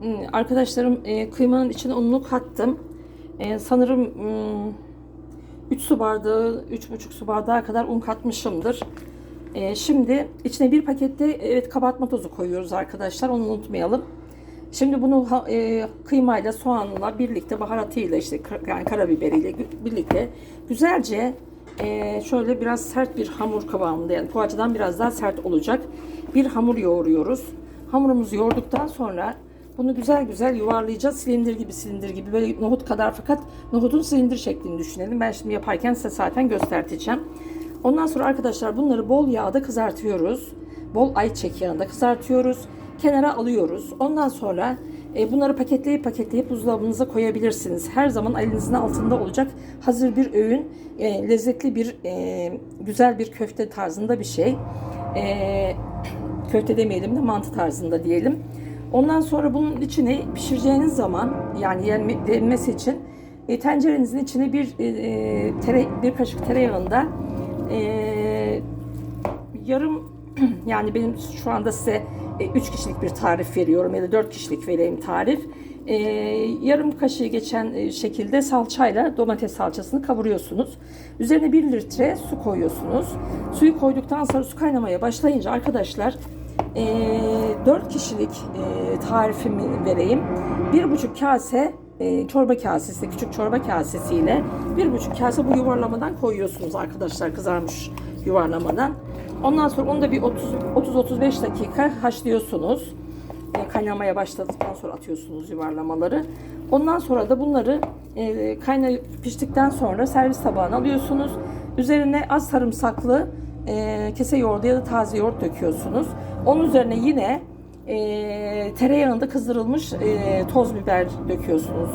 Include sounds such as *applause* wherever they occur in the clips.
Hmm, Arkadaşlarım e, kıymanın içine ununu kattım. E, sanırım 3 su bardağı, 3,5 su bardağı kadar un katmışımdır. E, şimdi içine bir pakette evet kabartma tozu koyuyoruz arkadaşlar. Onu unutmayalım. Şimdi bunu e, kıymayla, soğanla birlikte baharatıyla işte yani karabiberiyle birlikte güzelce e, şöyle biraz sert bir hamur kıvamında yani poğaçadan biraz daha sert olacak bir hamur yoğuruyoruz. Hamurumuzu yoğurduktan sonra bunu güzel güzel yuvarlayacağız. Silindir gibi silindir gibi böyle nohut kadar fakat nohutun silindir şeklini düşünelim. Ben şimdi yaparken size zaten göstereceğim. Ondan sonra arkadaşlar bunları bol yağda kızartıyoruz. Bol ayçiçek yağında kızartıyoruz. Kenara alıyoruz. Ondan sonra e, bunları paketleyip paketleyip buzdolabınıza koyabilirsiniz. Her zaman elinizin altında olacak hazır bir öğün. e, lezzetli bir, e, güzel bir köfte tarzında bir şey. Köfte demeyelim de mantı tarzında diyelim. Ondan sonra bunun içine pişireceğiniz zaman yani yenme- yenmesi için e, tencerenizin içine bir e, e, tere, bir kaşık tereyağında e, yarım *clears throat* yani benim şu anda size 3 kişilik bir tarif veriyorum ya da 4 kişilik vereyim tarif. E, yarım kaşığı geçen e, şekilde salçayla domates salçasını kavuruyorsunuz. Üzerine 1 litre su koyuyorsunuz. Suyu koyduktan sonra su kaynamaya başlayınca arkadaşlar e, 4 kişilik e, tarifimi vereyim. 1,5 kase e, çorba kasesi, küçük çorba kasesiyle 1,5 kase bu yuvarlamadan koyuyorsunuz arkadaşlar kızarmış yuvarlamadan. Ondan sonra onu da bir 30-35 dakika haşlıyorsunuz. E, kaynamaya başladıktan sonra atıyorsunuz yuvarlamaları. Ondan sonra da bunları e, kaynayıp piştikten sonra servis tabağına alıyorsunuz. Üzerine az sarımsaklı e, kese yoğurdu ya da taze yoğurt döküyorsunuz. Onun üzerine yine e, tereyağında kızdırılmış e, toz biber döküyorsunuz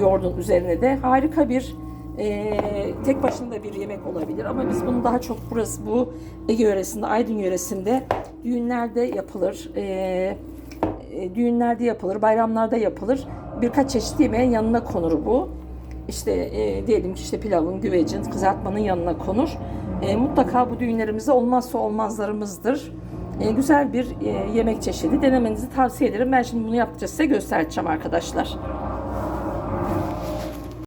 yoğurdun üzerine de. Harika bir e, tek başına bir yemek olabilir ama biz bunu daha çok burası bu Ege yöresinde, Aydın yöresinde düğünlerde yapılır. E, e, düğünlerde yapılır, bayramlarda yapılır. Birkaç çeşit yemeğin yanına konur bu. İşte e, diyelim ki işte pilavın, güvecin, kızartmanın yanına konur. E, mutlaka bu düğünlerimizde olmazsa olmazlarımızdır. E, güzel bir e, yemek çeşidi. Denemenizi tavsiye ederim. Ben şimdi bunu yaptıkça size göstereceğim arkadaşlar.